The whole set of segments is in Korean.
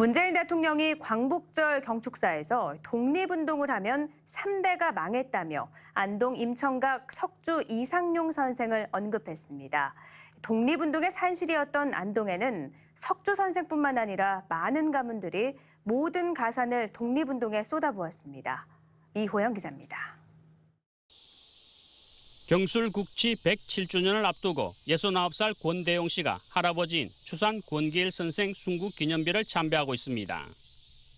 문재인 대통령이 광복절 경축사에서 독립운동을 하면 3대가 망했다며 안동 임청각 석주 이상용 선생을 언급했습니다. 독립운동의 산실이었던 안동에는 석주 선생뿐만 아니라 많은 가문들이 모든 가산을 독립운동에 쏟아부었습니다. 이호영 기자입니다. 경술 국치 107주년을 앞두고 69살 권대용 씨가 할아버지인 추산 권기일 선생 순국 기념비를 참배하고 있습니다.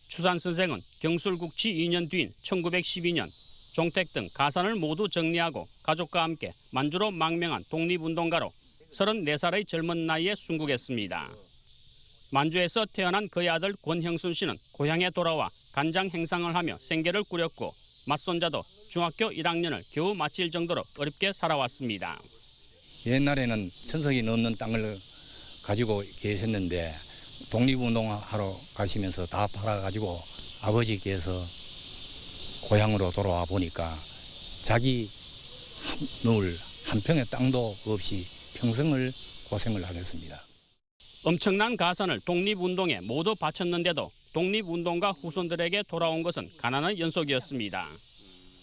추산 선생은 경술 국치 2년 뒤인 1912년 종택 등 가산을 모두 정리하고 가족과 함께 만주로 망명한 독립운동가로 34살의 젊은 나이에 순국했습니다. 만주에서 태어난 그의 아들 권형순 씨는 고향에 돌아와 간장 행상을 하며 생계를 꾸렸고 맞손자도 중학교 1학년을 겨우 마칠 정도로 어렵게 살아왔습니다. 옛날에는 천석이 넘는 땅을 가지고 계셨는데 독립운동하러 가시면서 다 팔아가지고 아버지께서 고향으로 돌아와 보니까 자기 한, 누울 한 평의 땅도 없이 평생을 고생을 하셨습니다. 엄청난 가산을 독립운동에 모두 바쳤는데도 독립운동가 후손들에게 돌아온 것은 가난의 연속이었습니다.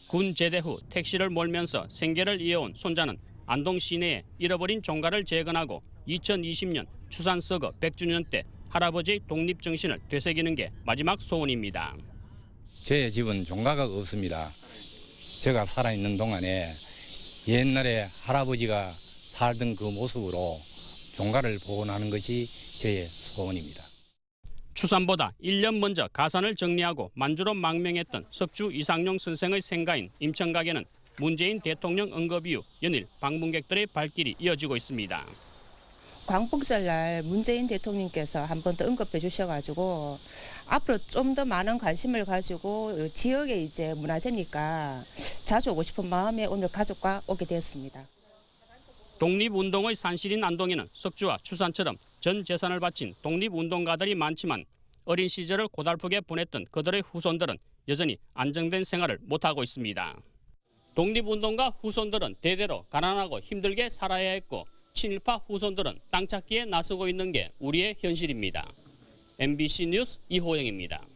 군 제대 후 택시를 몰면서 생계를 이어온 손자는 안동 시내에 잃어버린 종가를 재건하고 2020년 추산 서거 100주년 때 할아버지의 독립 정신을 되새기는 게 마지막 소원입니다. 제 집은 종가가 없습니다. 제가 살아있는 동안에 옛날에 할아버지가 살던 그 모습으로 종가를 복원하는 것이 제 소원입니다. 추산보다 1년 먼저 가산을 정리하고 만주로 망명했던 석주 이상용 선생의 생가인 임청각에는 문재인 대통령 언급 이후 연일 방문객들의 발길이 이어지고 있습니다. 광복절 날 문재인 대통령께서 한 번 더 언급해 주셔가지고 앞으로 좀 더 많은 관심을 가지고 지역에 이제 문화재니까 자주 오고 싶은 마음에 오늘 가족과 오게 되었습니다. 독립운동의 산실인 안동에는 석주와 추산처럼 전 재산을 바친 독립운동가들이 많지만 어린 시절을 고달프게 보냈던 그들의 후손들은 여전히 안정된 생활을 못하고 있습니다. 독립운동가 후손들은 대대로 가난하고 힘들게 살아야 했고 친일파 후손들은 땅 찾기에 나서고 있는 게 우리의 현실입니다. MBC 뉴스 이호영입니다.